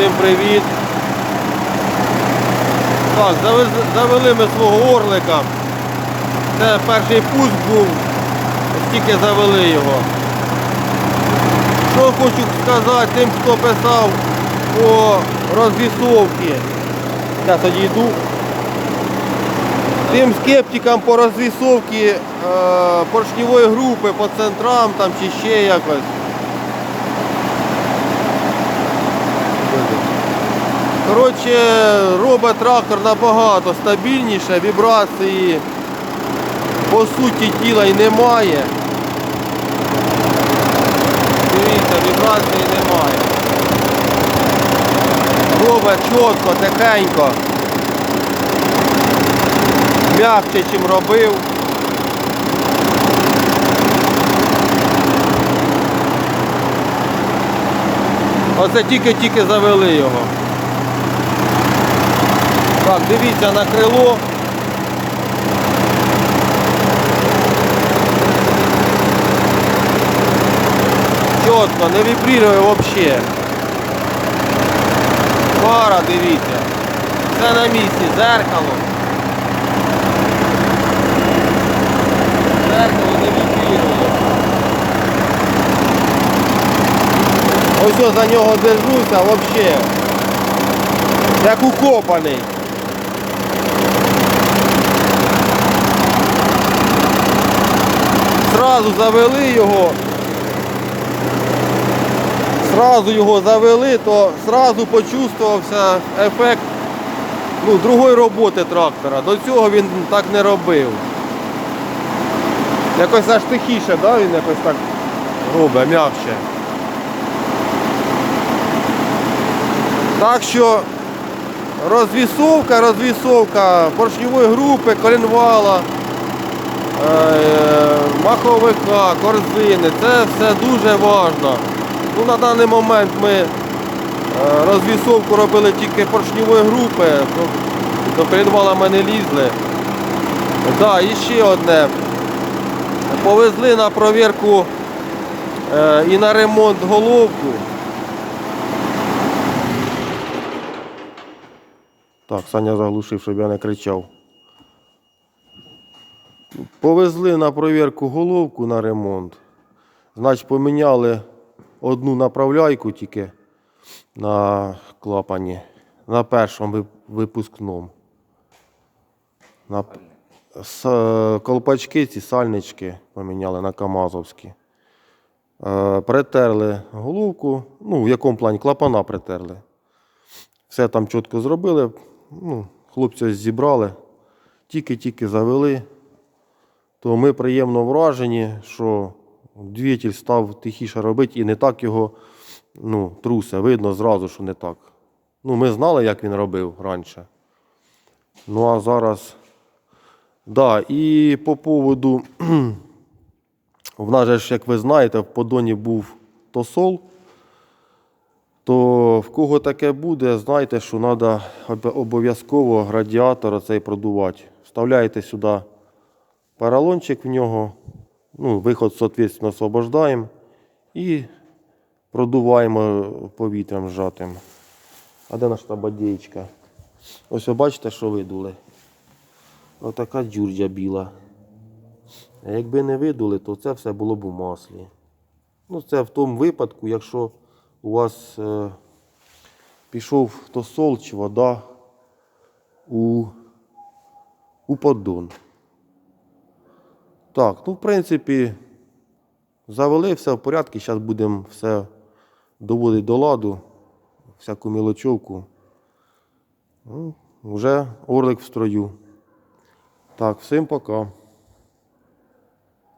Всім привіт. Так, завели ми свого орлика. Це перший пуск був, ось тільки завели його. Що хочу сказати тим, хто писав по розвісовці. Я тоді йду. Тим скептикам по розвісовці е, поршневої групи по центрам там чи ще якось. Коротше, робить трактор набагато стабільніше, вібрації по суті тіла й немає. Дивіться, вібрації немає. Робить чітко, тихенько. М'якче, чим робив. Оце тільки-тільки завели його. Так, дивіться на крило. Чітко, не вібрірує взагалі. Фара, дивіться. Все на місці, зеркало. Зеркало не вібрірує. Ось я за нього держуся взагалі. Як укопаний. Сразу завели його. Сразу його завели, то сразу почувствувався ефект ну, другої роботи трактора. До цього він так не робив. Якось аж тихіше, да? він якось так робить, м'якше. Так що розвісовка, розвісовка поршньової групи, коленвала, маховика, корзини, це все дуже важливо. Ну, на даний момент ми е, розвісовку робили тільки поршньової групи, до, коленвала ми не лізли. Да, і ще одне. Повезли на провірку е, і на ремонт головку. Так, Саня заглушив, щоб я не кричав. Повезли на провірку головку на ремонт. Значить, поміняли одну направляйку тільки на клапані, на першому вип- випускному. На... Е, Колпачки, ці сальнички поміняли на Камазовські. Е, Притерли головку, ну, в якому плані клапана притерли. Все там чітко зробили. Ну, хлопці ось зібрали, тільки-тільки завели. То ми приємно вражені, що двигатель став тихіше робити і не так його ну, трусе. Видно зразу, що не так. Ну, ми знали, як він робив раніше. Ну а зараз. Да, і по поводу, в нас же як ви знаєте, в подоні був тосол то в кого таке буде, знайте, що треба обов'язково радіатор цей продувати. Вставляєте сюди поролончик в нього, ну, виход, соответственно, освобождаємо і продуваємо повітрям зжатим. А де наша та бодєчка? Ось ви бачите, що видули. Отака джурджа біла. А якби не видули, то це все було б у маслі. Ну, це в тому випадку, якщо у вас е, пішов тосол чи вода у, у поддон. Так, ну, в принципі, завели все в порядку. Зараз будемо все доводити до ладу, всяку мілочовку. Ну, вже орлик в строю. Так, всім пока.